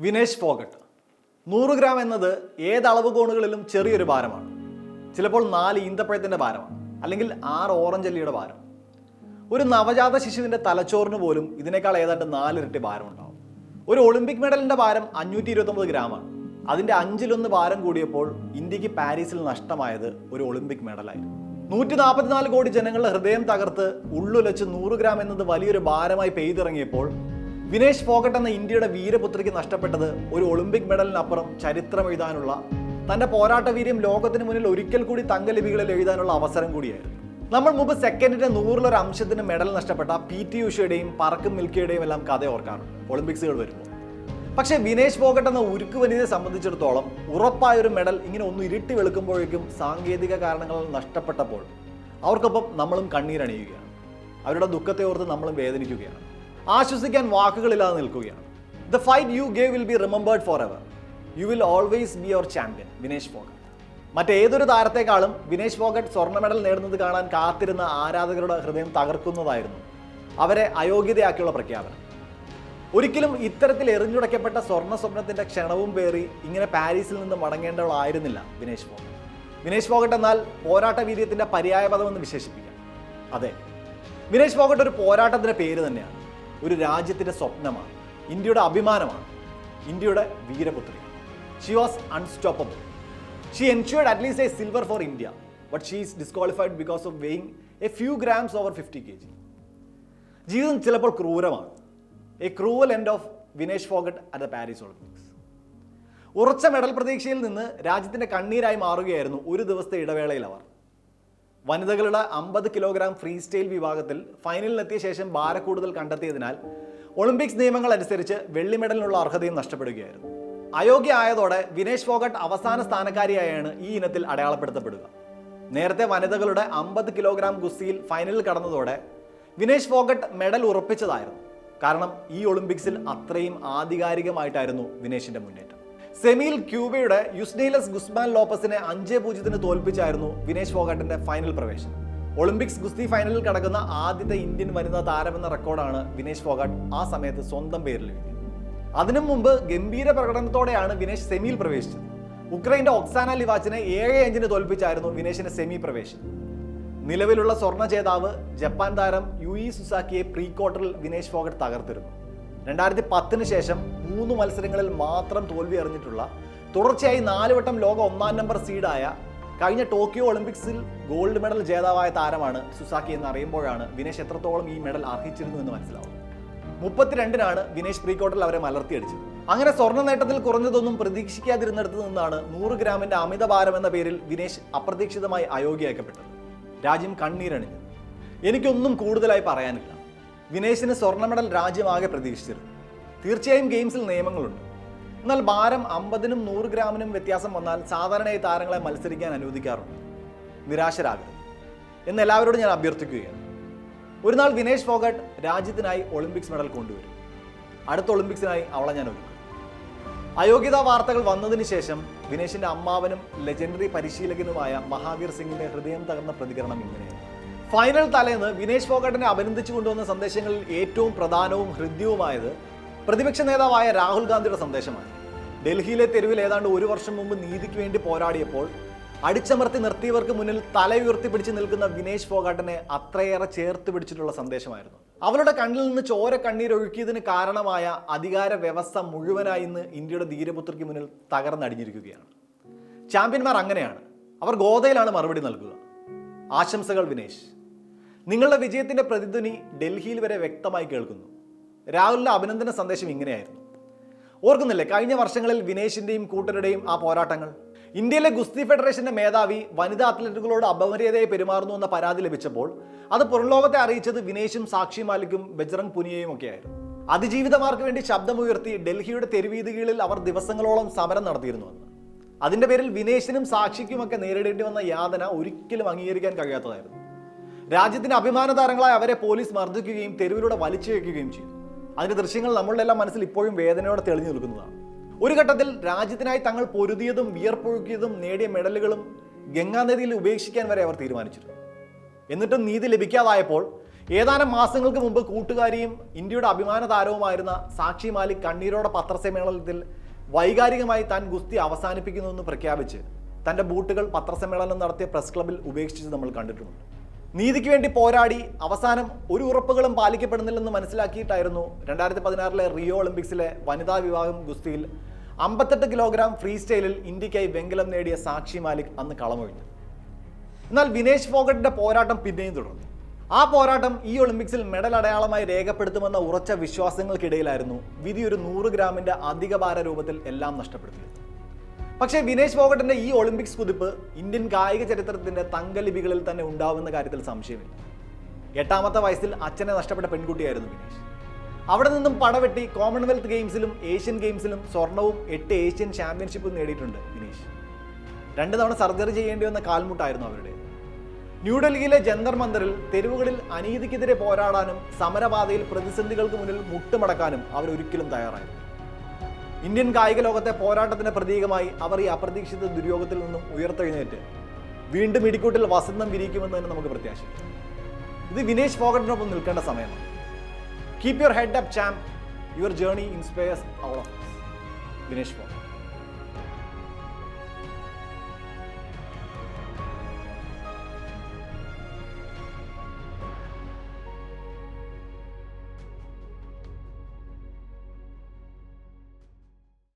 വിനേഷ് ഫോഗട്ട്. നൂറ് ഗ്രാം എന്നത് ഏത് അളവ് കോണുകളിലും ചെറിയൊരു ഭാരമാണ്. ചിലപ്പോൾ നാല് ഈന്തപ്പഴത്തിന്റെ ഭാരമാണ്. അല്ലെങ്കിൽ ആറ് ഓറഞ്ച് അല്ലിയുടെ ഭാരം. ഒരു നവജാത ശിശുവിന്റെ തലച്ചോറിന് പോലും ഇതിനേക്കാൾ ഏതാണ്ട് നാലിരട്ടി ഭാരമുണ്ടാവും. ഒരു ഒളിമ്പിക് മെഡലിന്റെ ഭാരം അഞ്ഞൂറ്റി ഇരുപത്തൊമ്പത് ഗ്രാമാണ്. അതിന്റെ അഞ്ചിലൊന്ന് ഭാരം കൂടിയപ്പോൾ ഇന്ത്യയ്ക്ക് പാരീസിൽ നഷ്ടമായത് ഒരു ഒളിമ്പിക് മെഡലായിരുന്നു. നൂറ്റി നാൽപ്പത്തിനാല് കോടി ജനങ്ങളുടെ ഹൃദയം തകർത്ത് ഉള്ളുലച്ച് നൂറ് ഗ്രാം എന്നത് വലിയൊരു ഭാരമായി പെയ്തിറങ്ങിയപ്പോൾ വിനേഷ് ഫോഗട്ട് എന്ന ഇന്ത്യയുടെ വീരപുത്രിക്ക് നഷ്ടപ്പെട്ടത് ഒരു ഒളിമ്പിക് മെഡലിനപ്പുറം ചരിത്രം എഴുതാനുള്ള. തന്റെ പോരാട്ട വീര്യം ലോകത്തിന് മുന്നിൽ ഒരിക്കൽ കൂടി തങ്കലിപികളിൽ എഴുതാനുള്ള അവസരം കൂടിയായിരുന്നു. നമ്മൾ മുമ്പ് സെക്കൻഡിന്റെ നൂറിലൊരു അംശത്തിന് മെഡൽ നഷ്ടപ്പെട്ട പി ടി ഉഷയുടെയും പറക്കും മിൽക്കിയുടെയും എല്ലാം കഥ ഓർക്കാറുണ്ട്. ഒളിമ്പിക്സുകൾ വരുമ്പോൾ. പക്ഷേ വിനേഷ് ഫോഗട്ട് എന്ന ഉരുക്ക് വനിതയെ സംബന്ധിച്ചിടത്തോളം ഉറപ്പായ ഒരു മെഡൽ ഇങ്ങനെ ഒന്ന് ഇരുട്ടി വെളുക്കുമ്പോഴേക്കും സാങ്കേതിക കാരണങ്ങൾ നഷ്ടപ്പെട്ടപ്പോൾ അവർക്കൊപ്പം നമ്മളും കണ്ണീരണിയുകയാണ്. അവരുടെ ദുഃഖത്തെ ഓർത്ത് നമ്മളും വേദനിക്കുകയാണ്. ആശ്വസിക്കാൻ വാക്കുകളില്ലാതെ നിൽക്കുകയാണ്. The fight you gave will be remembered for ever you will always be your champion Vinesh Phogat. മറ്റേതൊരു താരത്തെക്കാളും വിനേഷ് ഫോഗട്ട് സ്വർണ മെഡൽ നേടുന്നത് കാണാൻ കാത്തിരുന്ന ആരാധകരുടെ ഹൃദയം തകർക്കുന്നതായിരുന്നു അവരെ അയോഗ്യതയാക്കിയുള്ള പ്രഖ്യാപനം. ഒരിക്കലും ഇത്തരത്തിൽ എറിഞ്ഞുടയ്ക്കപ്പെട്ട സ്വർണ സ്വപ്നത്തിന്റെ ക്ഷണവും പേറി ഇങ്ങനെ പാരീസിൽ നിന്ന് മടങ്ങേണ്ടവളായിരുന്നില്ല വിനേഷ് ഫോഗട്ട്. വിനേഷ് ഫോഗട്ട് എന്നാൽ പോരാട്ട വീര്യത്തിന്റെ പര്യായപദമെന്ന് വിശേഷിപ്പിക്കാം. അതെ. വിനേഷ് ഫോഗട്ട് ഒരു പോരാട്ടത്തിന്റെ പേര് തന്നെയാണ്. ഒരു രാജ്യത്തിന്റെ സ്വപ്നമാണ്. ഇന്ത്യയുടെ അഭിമാനമാണ്. ഇന്ത്യയുടെ വീരപുത്രി. She was unstoppable she ensured at least a silver for India but she is disqualified because of weighing a few grams over fifty K G ജീവിതം ചിലപ്പോൾ ക്രൂരമാണ്. A cruel end of Vinesh Phogat at the Paris Olympics ഉറച്ച medal പ്രതീക്ഷയിൽ നിന്ന് രാജ്യത്തിന്റെ കണ്ണീരായി മാറുകയായിരുന്നു ഒരു ദിവസത്തെ ഇടവേളയിൽ അവർ. വനിതകളുടെ അമ്പത് കിലോഗ്രാം ഫ്രീ സ്റ്റൈൽ വിഭാഗത്തിൽ ഫൈനലിലെത്തിയ ശേഷം ഭാരക്കൂടുതൽ കണ്ടെത്തിയതിനാൽ ഒളിമ്പിക്സ് നിയമങ്ങൾ അനുസരിച്ച് വെള്ളി മെഡലിനുള്ള അർഹതയും നഷ്ടപ്പെടുകയായിരുന്നു. അയോഗ്യ ആയതോടെ വിനേഷ് ഫോഗട്ട് അവസാന സ്ഥാനക്കാരിയായാണ് ഈ ഇനത്തിൽ അടയാളപ്പെടുത്തപ്പെടുക. നേരത്തെ വനിതകളുടെ അമ്പത് കിലോഗ്രാം ഗുസ്തിയിൽ ഫൈനലിൽ കടന്നതോടെ വിനേഷ് ഫോഗട്ട് മെഡൽ ഉറപ്പിച്ചതായിരുന്നു. കാരണം ഈ ഒളിമ്പിക്സിൽ അത്രയും ആധികാരികമായിട്ടായിരുന്നു വിനേഷിന്റെ മുന്നേറ്റം. സെമിയിൽ ക്യൂബയുടെ യുസ്ഡീലസ് ഗുസ്മാൻ ലോപ്പസിനെ അഞ്ച് പൂജ്യത്തിന് തോൽപ്പിച്ചായിരുന്നു വിനേഷ് ഫോഗട്ടിന്റെ ഫൈനൽ പ്രവേശനം. ഒളിമ്പിക്സ് ഗുസ്തി ഫൈനലിൽ കടക്കുന്ന ആദ്യത്തെ ഇന്ത്യൻ വനിതാ താരമെന്ന റെക്കോർഡാണ് വിനേഷ് ഫോഗട്ട് ആ സമയത്ത് സ്വന്തം പേരിൽ എഴുതിയത് അതിനു മുമ്പ് ഗംഭീര പ്രകടനത്തോടെയാണ് വിനേഷ് സെമിയിൽ പ്രവേശിച്ചത്. ഉക്രൈന്റെ ഒക്സാന ലിവാച്ചിനെ ഏഴ് അഞ്ചിന് തോൽപ്പിച്ചായിരുന്നു വിനേഷിന്റെ സെമി പ്രവേശനം. നിലവിലുള്ള സ്വർണ ജേതാവ് ജപ്പാൻ താരം യു ഇ സുസാക്കിയെ പ്രീ ക്വാർട്ടറിൽ വിനേഷ് ഫോഗട്ട് തകർത്തിരുന്നു. രണ്ടായിരത്തി പത്തിന് ശേഷം മൂന്ന് മത്സരങ്ങളിൽ മാത്രം തോൽവി അറിഞ്ഞിട്ടുള്ള തുടർച്ചയായി നാലുവട്ടം ലോക ഒന്നാം നമ്പർ സീഡായ കഴിഞ്ഞ ടോക്കിയോ ഒളിമ്പിക്സിൽ ഗോൾഡ് മെഡൽ ജേതാവായ താരമാണ് സുസാക്കി എന്ന് അറിയുമ്പോഴാണ് വിനേഷ് എത്രത്തോളം ഈ മെഡൽ അർഹിച്ചിരുന്നു എന്ന് മനസ്സിലാവും മുപ്പത്തിരണ്ടിനാണ് വിനേഷ് പ്രീക്വാർട്ടറിൽ അവരെ മലർത്തിയടിച്ചത്. അങ്ങനെ സ്വർണ നേട്ടത്തിൽ കുറഞ്ഞതൊന്നും പ്രതീക്ഷിക്കാതിരുന്നിടത്ത് നിന്നാണ് നൂറ് ഗ്രാമിന്റെ അമിത ഭാരം എന്ന പേരിൽ വിനേഷ് അപ്രതീക്ഷിതമായി അയോഗ്യയാക്കപ്പെട്ടത്. രാജ്യം കണ്ണീരണിഞ്ഞു. എനിക്കൊന്നും കൂടുതലായി പറയാനില്ല. വിനേഷിന് സ്വർണ മെഡൽ രാജ്യമാകെ പ്രതീക്ഷിച്ചിരുന്നു തീർച്ചയായും ഗെയിംസിൽ നിയമങ്ങളുണ്ട്. എന്നാൽ ഭാരം അമ്പതിനും നൂറ് ഗ്രാമിനും വ്യത്യാസം വന്നാൽ സാധാരണയായി താരങ്ങളെ മത്സരിക്കാൻ അനുവദിക്കാറുണ്ട്. നിരാശരാകരുത്. എന്ന് എല്ലാവരോടും ഞാൻ അഭ്യർത്ഥിക്കുകയാണ്. ഒരു നാൾ വിനേഷ് ഫോഗട്ട് രാജ്യത്തിനായി ഒളിമ്പിക്സ് മെഡൽ കൊണ്ടുവരും. അടുത്ത ഒളിമ്പിക്സിനായി അവളെ ഞാൻ ഒരുക്കും. അയോഗ്യതാ വാർത്തകൾ വന്നതിന് ശേഷം വിനേഷിന്റെ അമ്മാവനും ലെജൻഡറി പരിശീലകനുമായ മഹാവീർ സിംഗിന്റെ ഹൃദയം തകർന്ന പ്രതികരണം ഇങ്ങനെയാണ്. ഫൈനൽ തലേന്ന് വിനേഷ് ഫോഗട്ടിനെ അഭിനന്ദിച്ചു കൊണ്ടുവന്ന സന്ദേശങ്ങളിൽ ഏറ്റവും പ്രധാനവും ഹൃദ്യവുമായത് പ്രതിപക്ഷ നേതാവായ രാഹുൽ ഗാന്ധിയുടെ സന്ദേശമാണ്. ഡൽഹിയിലെ തെരുവിൽ ഏതാണ്ട് ഒരു വർഷം മുമ്പ് നീതിക്ക് വേണ്ടി പോരാടിയപ്പോൾ അടിച്ചമർത്തി നിർത്തിയവർക്ക് മുന്നിൽ തല ഉയർത്തി പിടിച്ച് നിൽക്കുന്ന വിനേഷ് ഫോഗാട്ടിനെ അത്രയേറെ ചേർത്ത് പിടിച്ചിട്ടുള്ള സന്ദേശമായിരുന്നു. അവരുടെ കണ്ണിൽ നിന്ന് ചോര കണ്ണീരൊഴുക്കിയതിന് കാരണമായ അധികാര വ്യവസ്ഥ മുഴുവനായി ഇന്ന് ഇന്ത്യയുടെ ധീരപുത്രിക്ക് മുന്നിൽ തകർന്നടിഞ്ഞിരിക്കുകയാണ്. ചാമ്പ്യന്മാർ അങ്ങനെയാണ്. അവർ ഗോതയിലാണ് മറുപടി നൽകുക. ആശംസകൾ വിനേഷ്. നിങ്ങളുടെ വിജയത്തിന്റെ പ്രതിധ്വനി ഡൽഹിയിൽ വരെ വ്യക്തമായി കേൾക്കുന്നു. രാഹുലിന്റെ അഭിനന്ദന സന്ദേശം ഇങ്ങനെയായിരുന്നു. ഓർക്കുന്നില്ലേ കഴിഞ്ഞ വർഷങ്ങളിൽ വിനേഷിന്റെയും കൂട്ടരുടെയും ആ പോരാട്ടങ്ങൾ? ഇന്ത്യയിലെ ഗുസ്തി ഫെഡറേഷന്റെ മേധാവി വനിതാ അത്ലറ്റുകളോട് അപമര്യാദയെ പെരുമാറുന്നു എന്ന പരാതി ലഭിച്ചപ്പോൾ അത് പുറംലോകത്തെ അറിയിച്ചത് വിനേഷും സാക്ഷി മാലിക്കും ബജ്രംഗ് പുനിയയും ഒക്കെയായിരുന്നു. അതിജീവിതമാർക്ക് വേണ്ടി ശബ്ദമുയർത്തി ഡൽഹിയുടെ തെരുവീതികളിൽ അവർ ദിവസങ്ങളോളം സമരം നടത്തിയിരുന്നു അന്ന്. അതിന്റെ പേരിൽ വിനേഷിനും സാക്ഷിക്കുമൊക്കെ നേരിടേണ്ടി വന്ന യാതന ഒരിക്കലും അംഗീകരിക്കാൻ കഴിയാത്തതായിരുന്നു. രാജ്യത്തിന്റെ അഭിമാന താരങ്ങളായി അവരെ പോലീസ് മർദ്ദിക്കുകയും തെരുവിലൂടെ വലിച്ചു വയ്ക്കുകയും ചെയ്തു. അതിന്റെ ദൃശ്യങ്ങൾ നമ്മളുടെ എല്ലാം മനസ്സിൽ ഇപ്പോഴും വേദനയോടെ തെളിഞ്ഞു നിൽക്കുന്നതാണ്. ഒരു ഘട്ടത്തിൽ രാജ്യത്തിനായി തങ്ങൾ പൊരുതിയതും വിയർപ്പൊഴുക്കിയതും നേടിയ മെഡലുകളും ഗംഗാനദിയിൽ ഉപേക്ഷിക്കാൻ വരെ അവർ തീരുമാനിച്ചിരുന്നു. എന്നിട്ടും നീതി ലഭിക്കാതായപ്പോൾ ഏതാനും മാസങ്ങൾക്ക് മുമ്പ് കൂട്ടുകാരിയും ഇന്ത്യയുടെ അഭിമാന താരവുമായിരുന്ന സാക്ഷി മാലിക് കണ്ണീരോടെ പത്രസമ്മേളനത്തിൽ വൈകാരികമായി താൻ ഗുസ്തി അവസാനിപ്പിക്കുന്നുവെന്ന് പ്രഖ്യാപിച്ച് തന്റെ ബൂട്ടുകൾ പത്രസമ്മേളനം നടത്തിയ പ്രസ് ക്ലബിൽ ഉപേക്ഷിച്ച് നമ്മൾ കണ്ടിട്ടുണ്ട്. നീതിക്ക് വേണ്ടി പോരാടി അവസാനം ഒരു ഉറപ്പുകളും പാലിക്കപ്പെടുന്നില്ലെന്ന് മനസ്സിലാക്കിയിട്ടായിരുന്നു രണ്ടായിരത്തി പതിനാറിലെ റിയോ ഒളിമ്പിക്സിലെ വനിതാ വിഭാഗം ഗുസ്തിയിൽ അമ്പത്തെട്ട് കിലോഗ്രാം ഫ്രീ സ്റ്റൈലിൽ ഇന്ത്യക്കായി വെങ്കലം നേടിയ സാക്ഷി മാലിക് അന്ന് കളമൊഴിഞ്ഞു. എന്നാൽ വിനേഷ് ഫോഗട്ടിന്റെ പോരാട്ടം പിന്നെയും തുടർന്നു. ആ പോരാട്ടം ഈ ഒളിമ്പിക്സിൽ മെഡൽ അടയാളമായി രേഖപ്പെടുത്തുമെന്ന ഉറച്ച വിശ്വാസങ്ങൾക്കിടയിലായിരുന്നു വിധി ഒരു നൂറ് ഗ്രാമിന്റെ അധിക ഭാര രൂപത്തിൽ എല്ലാം നഷ്ടപ്പെടുത്തിയത്. പക്ഷേ വിനേഷ് ഫോഗട്ടിന്റെ ഈ ഒളിമ്പിക്സ് കുതിപ്പ് ഇന്ത്യൻ കായിക ചരിത്രത്തിന്റെ തങ്കലിപികളിൽ തന്നെ ഉണ്ടാവുന്ന കാര്യത്തിൽ സംശയമില്ല. എട്ടാമത്തെ വയസ്സിൽ അച്ഛനെ നഷ്ടപ്പെട്ട പെൺകുട്ടിയായിരുന്നു വിനേഷ്. അവിടെ നിന്നും പടവെട്ടി കോമൺവെൽത്ത് ഗെയിംസിലും ഏഷ്യൻ ഗെയിംസിലും സ്വർണവും എട്ട് ഏഷ്യൻ ചാമ്പ്യൻഷിപ്പും നേടിയിട്ടുണ്ട് വിനേഷ്. രണ്ട് തവണ സർജറി ചെയ്യേണ്ടി വന്ന കാൽമുട്ടായിരുന്നു അവരുടെ. ന്യൂഡൽഹിയിലെ ജന്തർ മന്ദറിൽ തെരുവുകളിൽ അനീതിക്കെതിരെ പോരാടാനും സമരപാതയിൽ പ്രതിസന്ധികൾക്ക് മുന്നിൽ മുട്ടുമടക്കാനും അവരൊരിക്കലും തയ്യാറായിരുന്നു ഇന്ത്യൻ കായിക ലോകത്തെ പോരാട്ടത്തിന്റെ പ്രതീകമായി അവർ ഈ അപ്രതീക്ഷിത ദുര്യോഗത്തിൽ നിന്നും ഉയർത്തെഴുന്നേറ്റ്. വീണ്ടും ഇടിക്കൂട്ടിൽ വസന്തം വിരിക്കുമെന്ന് തന്നെ നമുക്ക് പ്രത്യാശിക്കാം. ഇത് വിനേഷ് ഫോഗട്ടിനൊപ്പം നിൽക്കേണ്ട സമയമാണ്. Keep your head up champ your journey inspires all of Vinesh Phogat.